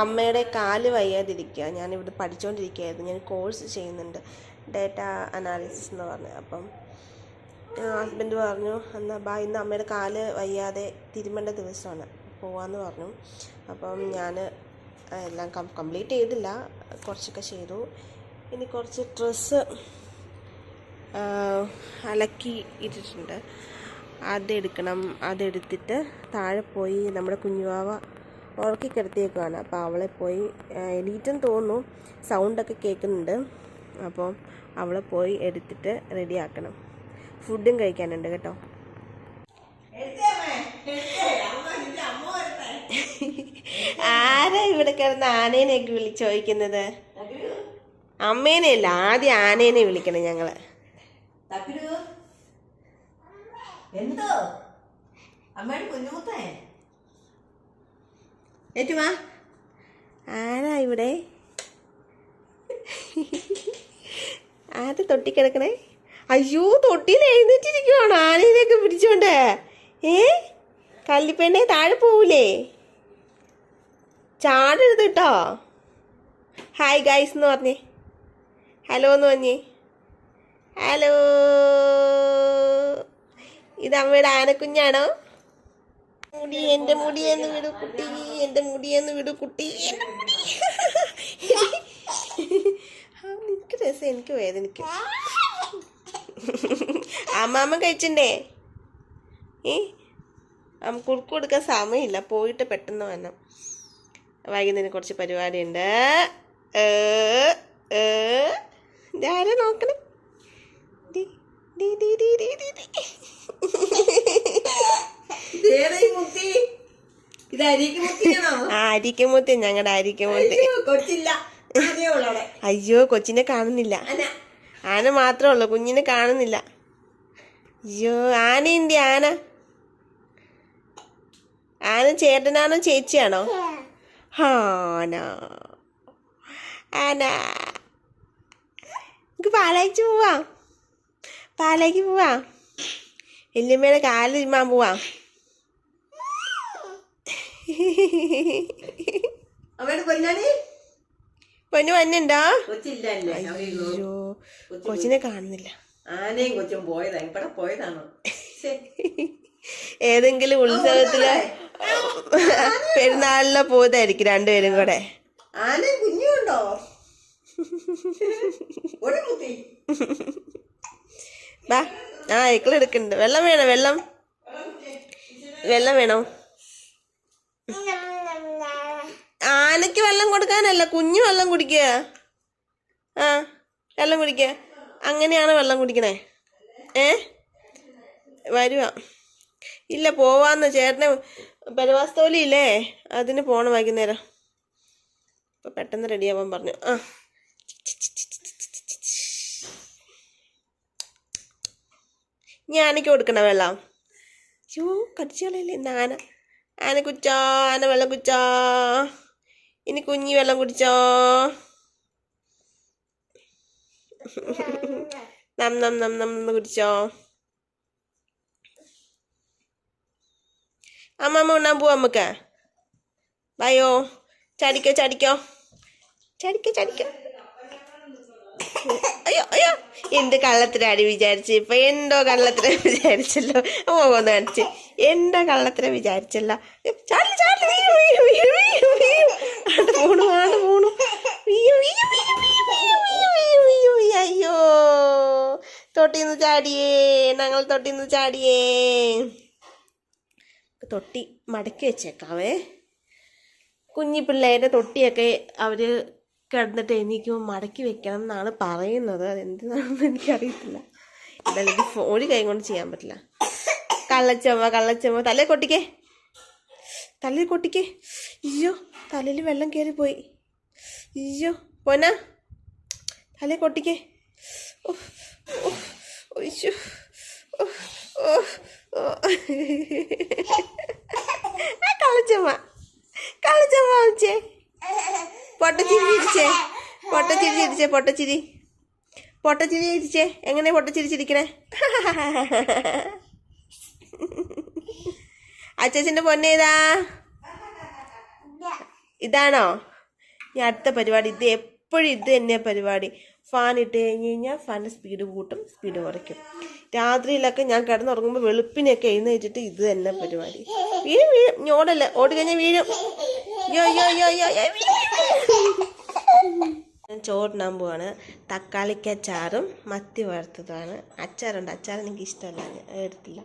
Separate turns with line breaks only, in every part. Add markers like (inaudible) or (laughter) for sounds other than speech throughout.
അമ്മയുടെ കാൽ വയ്യാതിരിക്കുക. ഞാനിവിടെ പഠിച്ചുകൊണ്ടിരിക്കുകയായിരുന്നു ഞാൻ കോഴ്സ് ചെയ്യുന്നുണ്ട്. ഡേറ്റ അനാലിസിസ് എന്ന് പറഞ്ഞ്. അപ്പം ഹസ്ബൻഡ് പറഞ്ഞു എന്നാൽ ബാ ഇന്ന് അമ്മയുടെ കാൽ വയ്യാതെ തിരുമേണ്ട ദിവസമാണ്. പോവാന്ന് പറഞ്ഞു. അപ്പം ഞാൻ എല്ലാം കംപ്ലീറ്റ് ചെയ്തില്ല. കുറച്ചൊക്കെ ചെയ്തു. ഇനി കുറച്ച് ഡ്രസ്സ് അലക്കി ഇട്ടിട്ടുണ്ട്. അതെടുക്കണം അതെടുത്തിട്ട് താഴെ പോയി നമ്മുടെ കുഞ്ഞുവാവ ഉറക്കി കിടത്തിയേക്കുവാണ് അപ്പോൾ അവളെ പോയി എണീറ്റെന്ന് തോന്നുന്നു സൗണ്ടൊക്കെ കേൾക്കുന്നുണ്ട്. അപ്പോൾ അവളെ പോയി എടുത്തിട്ട് റെഡിയാക്കണം. ഫുഡും കഴിക്കാനുണ്ട് കേട്ടോ. ആരാ ഇവിടെ കിടന്ന് ആനേനെയൊക്കെ വിളിച്ച് ചോദിക്കുന്നത്? അമ്മേനെയല്ല ആദ്യം ആനേനെ വിളിക്കണം
ഞങ്ങൾ. എന്തോ? അമ്മയുടെ കുഞ്ഞുമുത്തേ
ഏറ്റുമാ ആരാ ഇവിടെ? ആര് തൊട്ടി കിടക്കണേ അയ്യോ തൊട്ടിയിൽ എഴുന്നേറ്റിരിക്കുവാണ്? ആനയിലേക്ക് പിടിച്ചോണ്ട്. ഏ? കല്ലിപ്പെണ്ണെ താഴെ പോവൂലേ? ചാടരുത് കേട്ടോ ഹായ് ഗൈസ് എന്ന് പറഞ്ഞേ. ഹലോ എന്ന് പറഞ്ഞേ. ഹലോ ഇത് അമ്മയുടെ ആനക്കുഞ്ഞാണോ? മുടി എന്റെ മുടിയെന്ന് വിടു കുട്ടി എന്റെ മുടിയെന്ന് വിടു കുട്ടി എനിക്ക് രസം എനിക്ക് വേദനിക്കും. അമ്മാമ്മ കഴിച്ചിണ്ടേ? ഏ? അമ്മ കുറുക്ക് കൊടുക്കാൻ സമയമില്ല പോയിട്ട് പെട്ടെന്ന് വരണം. വൈകുന്നേരം കുറച്ച് പരിപാടിയുണ്ട്. ഏ, ഏ. ഇതാരാ നോക്കണേ? ഡി, ഡി, ഡി, ഡി, ഡി, ഡി, ഡി.
ഇതേതാ ഈ മുത്തി ഇത്
ആ അരിക്കുമൂത്തി ഞങ്ങളുടെ അരിക്കുമൂത്തി
അയ്യോ,
കൊച്ചിനെ കാണുന്നില്ല. ആന. മാത്രമേ ഉള്ളൂ കുഞ്ഞിനെ കാണുന്നില്ല. അയ്യോ ആനയുണ്ട് ആന. ആന ചേട്ടനാണോ ചേച്ചിയാണോ? ആന. ആന. നമുക്ക് പാലയ്ക്ക് പോവാം? പാലയ്ക്ക് പോവാം? വല്യമ്മയുടെ കാൽ തിരുമാൻ പോവാം?
അമ്മയുടെ പൊന്നാണി
പൊന്നു വന്നുണ്ടോ? അയ്യോ കൊച്ചിനെ കാണുന്നില്ല.
ആനയും കൊച്ചും പോയതാ ഇവിടെ പോയതാണോ.
ഏതെങ്കിലും ഉത്സവത്തിൽ പെരുന്നാളിലെ പോയതായിരിക്കും രണ്ടുപേരും കൂടെ.
ആനയും കുഞ്ഞുണ്ടോ
ബാ ആ എക്കളെടുക്കുന്നുണ്ട് വെള്ളം വേണോ വെള്ളം? വെള്ളം വേണോ? ആനയ്ക്ക് വെള്ളം കൊടുക്കാനല്ല കുഞ്ഞു വെള്ളം കുടിക്കുക. ആ വെള്ളം കുടിക്കുക. അങ്ങനെയാണ് വെള്ളം കുടിക്കണേ. ഏ? വരുക ഇല്ല പോവാന്ന് ചേട്ടന് പെരവാസ്തോലി ഇല്ലേ അതിന് പോണം വൈകുന്നേരം. അപ്പൊ പെട്ടെന്ന് റെഡിയാവാൻ പറഞ്ഞു. ആ. ഇനി ആനയ്ക്ക് കൊടുക്കണ വെള്ളം. അയ്യോ കടിച്ചാലല്ലേ ഇന്ന് ആന ആന കുച്ചാ ആന വെള്ളം കുച്ചോ. ഇനി കുഞ്ഞി വെള്ളം കുടിച്ചോ നം നം നം നം എന്ന് കുടിച്ചോ അമ്മ അമ്മ ഉണ്ണാൻ പോവാ നമുക്ക് ബയോ ചടിക്കോ ചടിക്കോ ചടിക്കോ ചടിക്കോ അയ്യോ അയ്യോ എന്ത് കള്ളത്തിനാടി വിചാരിച്ച് ഇപ്പൊ എന്തോ കള്ളത്തിനെ വിചാരിച്ചല്ലോ ഓ ഒന്ന് കാണിച്ച് എന്തോ കള്ളത്തിനെ വിചാരിച്ചല്ലോ ചാടി ചാടി ആണ്ട് പോണു. ആണ്ട് പോണു അയ്യോ. തൊട്ടിന്ന് ചാടിയേ. ഞങ്ങൾ തൊട്ടിന്ന് ചാടിയേ. തൊട്ടി മടക്കി വെച്ചേക്കാവേ. കുഞ്ഞി പിള്ളേരുടെ തൊട്ടിയൊക്കെ അവർ കിടന്നിട്ട് എനിക്ക് മടക്കി വെക്കണം എന്നാണ് പറയുന്നത്. അതെന്താണെന്ന് എനിക്കറിയത്തില്ല. എന്തായാലും ഒരു കൈ കൊണ്ട് ചെയ്യാൻ പറ്റില്ല. കള്ളച്ചമ്മ കള്ളച്ചമ്മ. തലേ കൊട്ടിക്കേ. തലയിൽ കൊട്ടിക്കേ. അയ്യോ തലയിൽ വെള്ളം കയറിപ്പോയി അയ്യോ പോനാ തലയിൽ കൊട്ടിക്കേ. ഒയ്യോ, കള്ളച്ചമ്മ വെച്ചേ പൊട്ടച്ചിരി ചിരിച്ചേ പൊട്ടച്ചിരി ചിരിച്ചേ പൊട്ടച്ചിരി. പൊട്ടച്ചിരി ചിരിച്ചേ എങ്ങനെ പൊട്ടച്ചിരി ചിരിക്കണേ? (laughs) അച്ചച്ചന്റെ ഇതാ ഇതാണോ? ഈ അടുത്ത പരിപാടി. ഇത് എപ്പോഴും ഇത് തന്നെ പരിപാടി. ഫാൻ ഇട്ട് കഴിഞ്ഞ് കഴിഞ്ഞാൽ ഫാന്റെ സ്പീഡ് കൂട്ടും സ്പീഡ് കുറയ്ക്കും. രാത്രിയിലൊക്കെ ഞാൻ കിടന്നുറങ്ങുമ്പോൾ വെളുപ്പിനൊക്കെ എഴുന്നേറ്റിട്ട് ഇത് തന്നെ പരിപാടി. വീഴും വീഴും. ഞോടല്ല ഓടി കഴിഞ്ഞാൽ വീഴും. യോ യോ യോ യോ. ഞാൻ ചോറിനാൻ പോവാണ്. തക്കാളിക്ക അച്ചാറും മത്തി വറുത്തതാണ് അച്ചാറുണ്ട്. അച്ചാർ എനിക്ക് ഇഷ്ടമല്ല എടുത്തില്ല.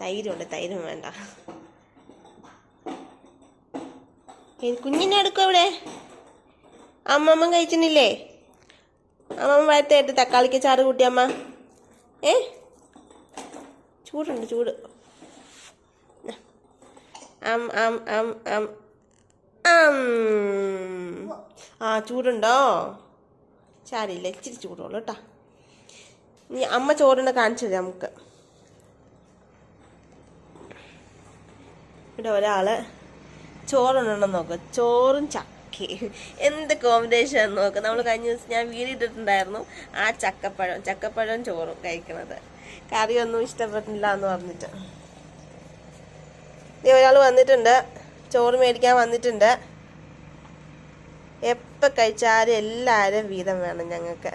തൈരുണ്ട് തൈരും വേണ്ട. കുഞ്ഞിനെ എടുക്കും ഇവിടെ അമ്മമ്മ കഴിച്ചിട്ടില്ലേ അമ്മമ്മ വഴത്തേട്ട് തക്കാളിക്ക് ചാറ് കൂട്ടി അമ്മ. ഏ? ചൂടുണ്ട് ചൂട്. അം അം അം അം അം. ആ ചൂടുണ്ടോ? ചാരില്ല ഇച്ചിരി ചൂടുള്ളൂ കേട്ടോ. നീ അമ്മ ചോറിനെ കാണിച്ചു തരാം നമുക്ക്. ഇവിടെ ഒരാൾ ചോറുണ്ടെന്ന് നോക്ക്. ചോറും ചക്കയും. എന്ത് കോമ്പിനേഷൻ നോക്ക്. നമ്മൾ കഴിഞ്ഞ ദിവസം ഞാൻ വീടിട്ടിട്ടുണ്ടായിരുന്നു. ആ ചക്കപ്പഴം ചക്കപ്പഴം ചോറും കഴിക്കണത്. കറിയൊന്നും ഇഷ്ടപ്പെട്ടില്ല എന്ന് പറഞ്ഞിട്ട്. ഇനി ഒരാൾ വന്നിട്ടുണ്ട്. ചോറ് മേടിക്കാൻ വന്നിട്ടുണ്ട്. എപ്പോൾ കഴിച്ചാലും എല്ലാവരും വീതം വേണം ഞങ്ങൾക്ക്.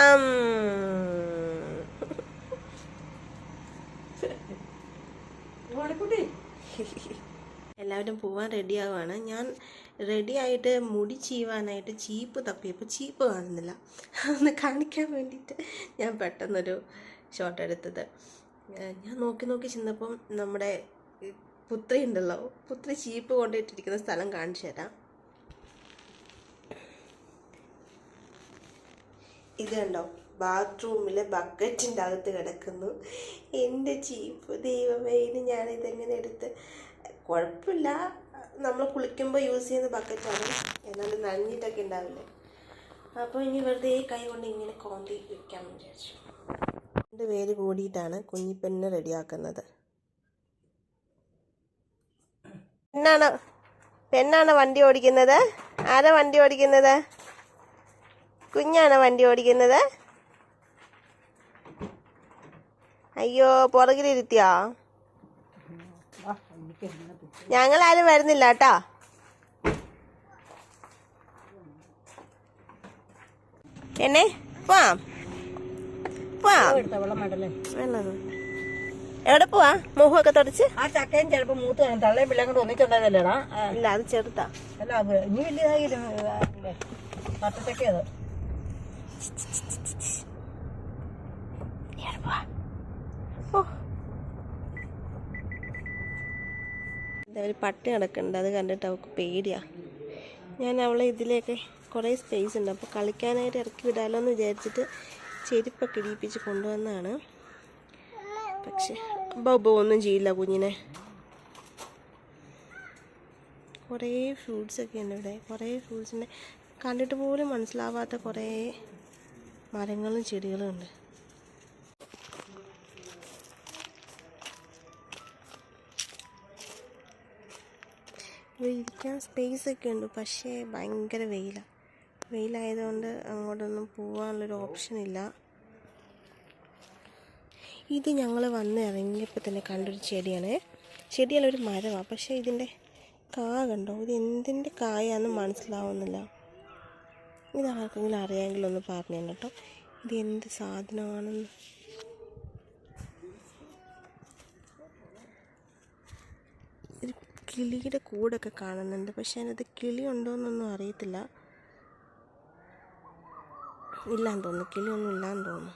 അം. എല്ലാവരും പോവാൻ റെഡി ആവുകയാണ് ഞാൻ റെഡി ആയിട്ട് മുടി ചീവാനായിട്ട് ചീപ്പ് തപ്പിയപ്പോൾ ചീപ്പ് കാണുന്നില്ല. ഒന്ന് കാണിക്കാൻ വേണ്ടിയിട്ട് ഞാൻ പെട്ടെന്നൊരു ഷോട്ട് എടുത്തത്. ഞാൻ നോക്കി നോക്കി ചെന്നപ്പം നമ്മുടെ പുത്രി ഉണ്ടല്ലോ. പുത്രി ചീപ്പ് കൊണ്ടിട്ടിരിക്കുന്ന സ്ഥലം കാണിച്ചു തരാം. ഇത് കണ്ടോ? ബാത്റൂമിലെ ബക്കറ്റിന്റെ അകത്ത് കിടക്കുന്നു. എന്റെ ചീപ്പ് ദൈവമേ ഇനി ഞാനിതെങ്ങനെ എടുത്ത് കുഴപ്പമില്ല. നമ്മൾ കുളിക്കുമ്പോൾ യൂസ് ചെയ്യുന്ന ബക്കറ്റാണ് എന്നാലും നനഞ്ഞിട്ടൊക്കെ ഉണ്ടാവില്ലേ? അപ്പോൾ ഇനി വെറുതെ കൈ കൊണ്ട് ഇങ്ങനെ കോണ്ടി വയ്ക്കാൻ വിചാരിച്ചു രണ്ട് പേര് കൂടിയിട്ടാണ് കുഞ്ഞിപ്പെണ്ണിനെ റെഡിയാക്കുന്നത്. പെണ്ണാണ് പെണ്ണാണ് വണ്ടി ഓടിക്കുന്നത്. ആരാ വണ്ടി ഓടിക്കുന്നത്? കുഞ്ഞാണ് വണ്ടി ഓടിക്കുന്നത്? അയ്യോ പുറകിലിരുത്തിയോ? ഞങ്ങളാരും വരുന്നില്ല കേട്ടോ എന്നെ? പോവാം. പോവാം. എവിടെ പോവാ? മുഖമൊക്കെ തുടച്ച്.
ആ ചക്കയും ചിലപ്പോ മൂത്ത് തള്ളയും പിള്ളേം കൂടെ ഒന്നിച്ചുണ്ടായതല്ലേടാ
ഇല്ല അത് ചെറുതാ.
അല്ല ഇനി വലിയതായില്ലേ
പോവാ? ഓ. ഒരു പട്ടി കിടക്കുന്നുണ്ട് അത് കണ്ടിട്ട് അവൾക്ക് പേടിയാ. ഞാൻ അവളെ ഇതിലേക്ക് കുറേ സ്പേസ് ഉണ്ട്. അപ്പോൾ കളിക്കാനായിട്ട് ഇറക്കി വിടാമല്ലോ എന്ന് വിചാരിച്ചിട്ട് ചെരുപ്പൊക്കെ ഇടിയിപ്പിച്ച് കൊണ്ടുവന്നതാണ്. പക്ഷെ ബബോ ഒന്നും ചെയ്യില്ല കുഞ്ഞിനെ. കുറേ ഫ്രൂട്ട്സ് ഒക്കെ ഉണ്ട് ഇവിടെ. കുറേ ഫ്രൂട്ട്സിന്റെ കണ്ടിട്ട് പോലും മനസ്സിലാവാത്ത കുറേ മരങ്ങളും ചെടികളും ഉണ്ട്. ഇവിടെ ഇരിക്കാൻ സ്പേസ് ഒക്കെ ഉണ്ട്. പക്ഷേ ഭയങ്കര വെയിലാണ് വെയിലായതുകൊണ്ട് അങ്ങോട്ടൊന്നും പോകാനുള്ളൊരു ഓപ്ഷൻ ഇല്ല. ഇത് ഞങ്ങൾ വന്ന് ഇറങ്ങിയപ്പോൾ തന്നെ കണ്ടൊരു ചെടിയാണ്. ചെടിയല്ല ഒരു മരമാണ് പക്ഷേ ഇതിന്റെ കാ കണ്ടോ? ഇത് എന്തിന്റെ കായാണെന്ന് മനസ്സിലാവുന്നില്ല. ഇത് ആർക്കെങ്കിലും അറിയാമെങ്കിൽ ഒന്ന് പറഞ്ഞു തന്നെ കേട്ടോ. ഇത് എന്ത് സാധനമാണെന്ന് ഒരു കിളിയുടെ കൂടൊക്കെ കാണുന്നുണ്ട്. പക്ഷെ അതിനകത്ത് കിളി ഉണ്ടോ എന്നൊന്നും അറിയത്തില്ല. ഇല്ലാന്ന് തോന്നുന്നു. കിളിയൊന്നും ഇല്ലാന്ന് തോന്നുന്നു.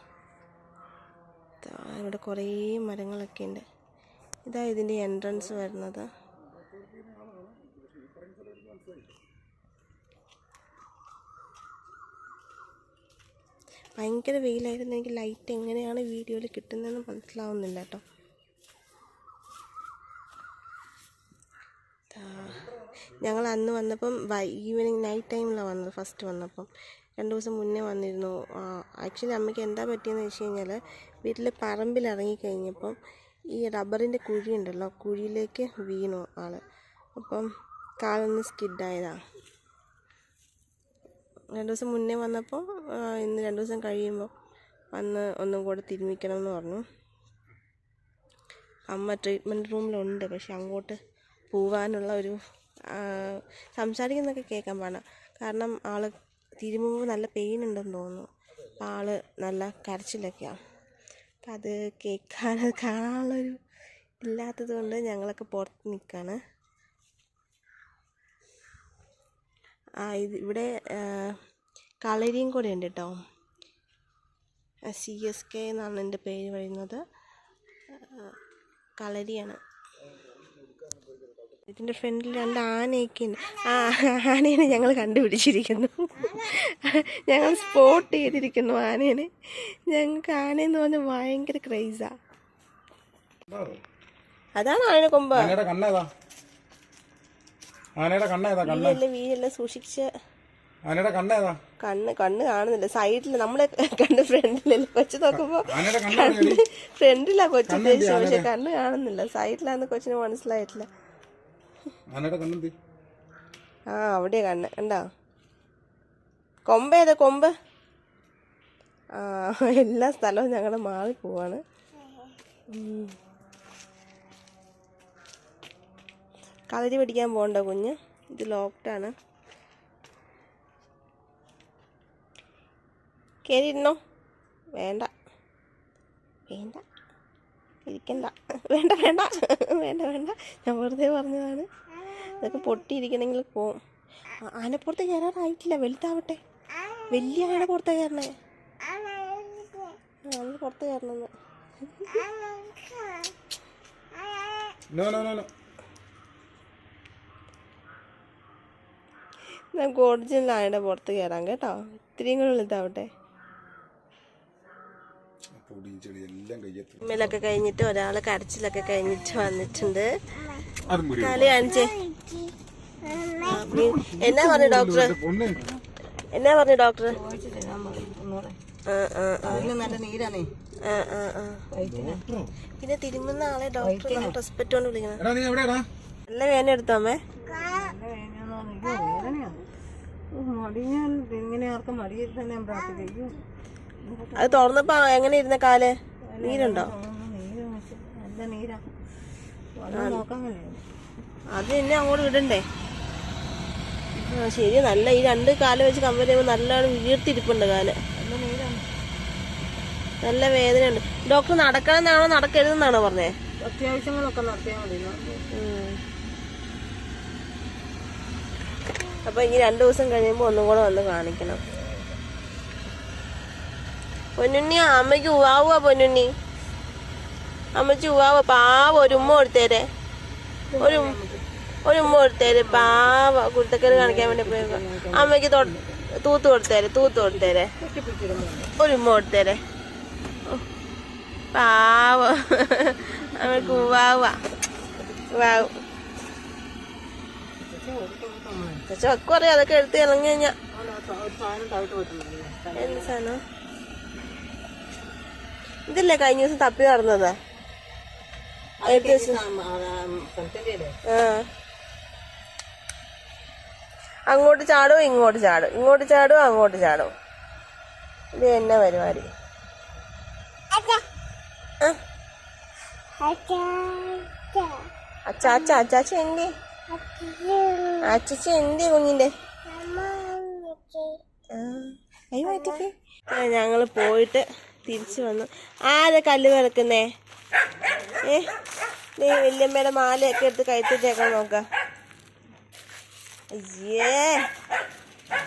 ഇവിടെ കുറേ മരങ്ങളൊക്കെ ഉണ്ട്. ഇതാ ഇതിന്റെ എൻട്രൻസ് വരുന്നത്. ഭയങ്കര വെയിലായിരുന്നു. എനിക്ക് ലൈറ്റ് എങ്ങനെയാണ് വീഡിയോയിൽ കിട്ടുന്നതെന്ന് മനസ്സിലാവുന്നില്ല കേട്ടോ. ഞങ്ങൾ അന്ന് വന്നപ്പം ഈവനിങ് നൈറ്റ് ടൈമിലാണ് വന്നത് ഫസ്റ്റ് വന്നപ്പം. രണ്ട് ദിവസം മുന്നേ വന്നിരുന്നു. ആക്ച്വലി അമ്മയ്ക്ക് എന്താ പറ്റിയെന്ന് വെച്ച് കഴിഞ്ഞാൽ വീട്ടിൽ പറമ്പിൽ ഇറങ്ങിക്കഴിഞ്ഞപ്പം ഈ റബ്ബറിന്റെ കുഴി ഉണ്ടല്ലോ കുഴിയിലേക്ക് വീണു ആൾ അപ്പം കാലൊന്ന് സ്കിഡായതാണ് രണ്ട് ദിവസം മുന്നേ വന്നപ്പോൾ ഇന്ന് രണ്ട് ദിവസം കഴിയുമ്പോൾ വന്ന് ഒന്നും കൂടെ തിരുമിക്കണം എന്ന് പറഞ്ഞു. അമ്മ ട്രീറ്റ്മെന്റ് റൂമിലുണ്ട് പക്ഷെ അങ്ങോട്ട് പോവാനുള്ള ഒരു സംസാരിക്കുന്നതൊക്കെ കേൾക്കാൻ പാടാം. കാരണം ആൾ തിരുമുമ്പോൾ നല്ല പെയിൻ ഉണ്ടെന്ന് തോന്നുന്നു. അപ്പം ആൾ നല്ല കരച്ചിലൊക്കെയാണ് അപ്പം അത് കേൾക്കാൻ അത് കാണാനുള്ളൊരു ഇല്ലാത്തത് കൊണ്ട് ഞങ്ങളൊക്കെ പുറത്ത് നിൽക്കുകയാണ് ആ ഇത് ഇവിടെ കളരിയും കൂടെ ഉണ്ട് കേട്ടോ സി എസ് കെ എന്നാണ് എന്റെ പേര് പറയുന്നത്. കളരിയാണ്. ഇതിന്റെ ഫ്രണ്ടിൽ രണ്ട് ആനയൊക്കെ ഉണ്ട് ആ ആനേനെ ഞങ്ങൾ കണ്ടുപിടിച്ചിരിക്കുന്നു. ഞങ്ങൾ സ്പോട്ട് ചെയ്തിരിക്കുന്നു ആനേനെ. ഞങ്ങൾക്ക് ആനയെന്ന് പറഞ്ഞാൽ ഭയങ്കര ക്രൈസാണ് അതാണ് ആന കൊമ്പ്.
ആനയുടെ കണ്ണേതാ കണ്ണ്
വീഴല്ല സൂക്ഷിച്ച്.
ആനയുടെ കണ്ണേതാ
കണ്ണ് കണ്ണ് കാണുന്നില്ല. സൈഡിൽ നമ്മളെ കണ്ണ് ഫ്രണ്ടിലല്ല. കൊച്ചു
നോക്കുമ്പോ
ഫ്രണ്ടിലാ കൊച്ചു പക്ഷെ കണ്ണ് കാണുന്നില്ല. സൈഡിലാന്ന് കൊച്ചിന് മനസ്സിലായിട്ടില്ല. ആ അവിടെ കണ്ണ്. കണ്ടോ? കൊമ്പ് ഏതാ കൊമ്പ്? ആ എല്ലാ സ്ഥലവും ഞങ്ങൾ മാറി പോവാണ്. കളരി പിടിക്കാൻ പോകണ്ട കുഞ്ഞ്. ഇത് ലോക്ക്ഡാണ് കയറിയിരുന്നോ വേണ്ട. വേണ്ട. ഇരിക്കണ്ട വേണ്ട വേണ്ട. വേണ്ട വേണ്ട. ഞാൻ വെറുതെ പറഞ്ഞതാണ്. ഇതൊക്കെ പൊട്ടിയിരിക്കണമെങ്കിൽ പോവും ആനപ്പുറത്ത് കയറാറായിട്ടില്ല. വലുതാവട്ടെ. വലിയ ആന പുറത്ത് കയറണേ. ആന പുറത്ത് കയറണമെന്ന് നമുക്ക് ഒറിജിനൽ ആനയുടെ പുറത്ത് കയറാം കേട്ടോ. ഇത്രയും കൂടെ വലുതാവട്ടെ.
പൊടിയും ചെടി എല്ലാം കയ്യെത്തും
ഉമ്മയിലൊക്കെ കഴിഞ്ഞിട്ട് ഒരാൾ കരച്ചിലൊക്കെ കഴിഞ്ഞിട്ട് വന്നിട്ടുണ്ട്. കാൽ കാണിച്ചേ. എന്നാ പറഞ്ഞു ഡോക്ടർ? എന്നാ പറഞ്ഞു ഡോക്ടർ? പിന്നെ തിരുമുന്ന ആളെ ഡോക്ടർ റെസ്പെക്ട് കൊണ്ട് വിളിക്കണം.
എടാ നീ എവിടെയാടാ?
നല്ല വേന എടുത്തോമേ അമ്മേ?
മടിഞ്ഞാൽ ഇങ്ങനെ ആർക്കും തന്നെ ഞാൻ പ്രാർത്ഥിക്കും
അത് തുറന്നപ്പോ എങ്ങനെ ഇരുന്ന കാൽ? നീരുണ്ടോ? അത് എന്നെ അങ്ങോട്ട് വിടണ്ടേ? ആ ശരി. നല്ല ഈ രണ്ട് കാൽ വെച്ച് കമ്പയർ ചെയ്യുമ്പോൾ നല്ലോണം വീർത്തിരിപ്പുണ്ട് കാൽ.
നല്ല വേദന
ഉണ്ട് വേദനയുണ്ട്. ഡോക്ടർ നടക്കണമെന്നാണോ നടക്കരുതെന്നാണോ പറഞ്ഞേ?
അത്യാവശ്യങ്ങളൊക്കെ നടത്തിയാൽ മതി.
അപ്പൊ ഇനി രണ്ടു ദിവസം കഴിയുമ്പോ ഒന്നും കൂടെ വന്ന് കാണിക്കണം. പൊന്നുണ്ണി അമ്മയ്ക്ക് ഉവാവുക പൊന്നുണ്ണി. അമ്മച്ചി ഉവാവ പാവ ഒരു ഉമ്മ കൊടുത്തേരെ. ഒരു ഒരു ഉമ്മ കൊടുത്തേരെ. പാവ കുരുത്തക്കേട് കാണിക്കാൻ വേണ്ടി പോയപ്പോ അമ്മയ്ക്ക് തൂത്ത് കൊടുത്തേരെ തൂത്ത് കൊടുത്തേരെ. ഒരു ഉമ്മ കൊടുത്തേരെ. പാവ. അമ്മയ്ക്ക് ഉവാവ ഉവാവ് പക്ഷെ ഒക്കെ അറിയാം അതൊക്കെ എടുത്ത് ഇറങ്ങി കഴിഞ്ഞാ. എന്ത് സാധനം? ഇതല്ലേ കഴിഞ്ഞ ദിവസം തപ്പി നടന്നത്? അങ്ങോട്ട് ചാടോ ഇങ്ങോട്ട് ചാടും? ഇങ്ങോട്ട് ചാടോ അങ്ങോട്ട് ചാടോ? ഇത് എന്നെ പരിപാടി? അച്ചാച്ച അച്ഛ അച്ഛ. അച്ചാച്ച എന്തി? അച്ചച്ച എന്തേ കുഞ്ഞിന്റെ. അയ്യോ അറ്റക്ക് ഞങ്ങൾ പോയിട്ട് തിരിച്ചു വന്നു. ആരെ കല്ല് വിളക്കുന്നേ? ഏ നീ വല്യമ്മയുടെ മാലയൊക്കെ എടുത്ത് കഴുത്തിട്ടേക്കാൻ നോക്ക. അയ്യേ.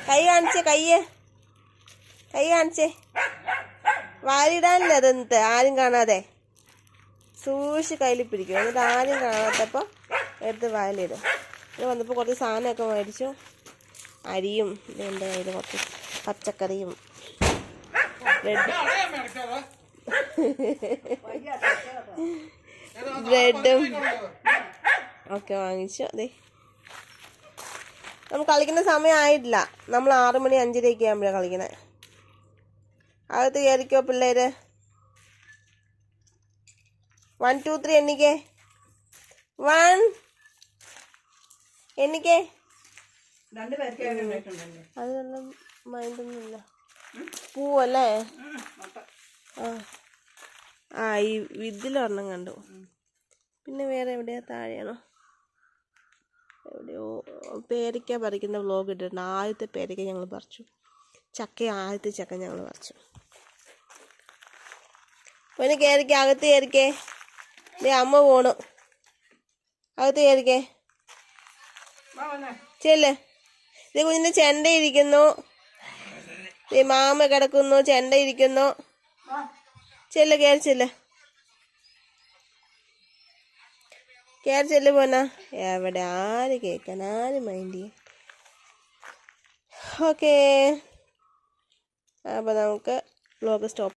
കൈ കാണിച്ചേ കയ്യ് കൈ കാണിച്ചേ. വാരിടാനില്ല അതെന്നിട്ട് ആരും കാണാതെ. സൂക്ഷിച്ച് കയ്യിൽ പിടിക്കും. എന്നിട്ട് ആരും കാണാത്തപ്പോൾ എടുത്ത് വായിലിടും. ഇത് വന്നപ്പോൾ കുറച്ച് സാധനമൊക്കെ മേടിച്ചു. അരിയും എന്റെ കയ്യിൽ കുറച്ച് പച്ചക്കറിയും ബ്രെഡ് ഒക്കെ വാങ്ങിച്ചു അതെ നമ്മൾ കളിക്കുന്ന സമയം ആയിട്ടില്ല നമ്മൾ ആറു മണി അഞ്ചരയൊക്കെ ആകുമ്പോഴാണ് കളിക്കണേ അകത്ത് കയറിക്കോ പിള്ളേര് വൺ ടു ത്രീ എണ്ണിക്കേ വൺ എണ്ണിക്കേ അത് നല്ല മൈൻഡൊന്നുമില്ല പൂവല്ലേ? ആ. ഈ ഇതിലൊരെണ്ണം കണ്ടു. പിന്നെ വേറെ എവിടെയാ താഴെയാണോ? എവിടെയോ പേരയ്ക്ക പറിക്കുന്ന വ്ലോഗ് ഇട്ടിട്ടുണ്ട്. ആദ്യത്തെ പേരയ്ക്ക ഞങ്ങൾ പറിച്ചു. ചക്ക ആദ്യത്തെ ചക്ക ഞങ്ങൾ പറിച്ചു. പിന്നെ കയറിക്കേ അകത്ത് കയറിക്കേ ദേ അമ്മ പോണു. അകത്ത് കയറിക്കേ ചെല്ലേ. ഇത് കുഞ്ഞിന്റെ ചെണ്ട ഇരിക്കുന്നു. ദേ മാമ കിടക്കുന്നു ചെണ്ട ഇരിക്കുന്നു. ചെല്ല് കയറി ചെല്ല്. കയറി ചെല്ല് പോന്നാ. എവിടെ ആര് കേൾക്കാൻ ആര് മൈൻഡ് ചെയ്യും? ഓക്കേ അപ്പോൾ നമുക്ക് ബ്ലോഗ് സ്റ്റോപ്പ്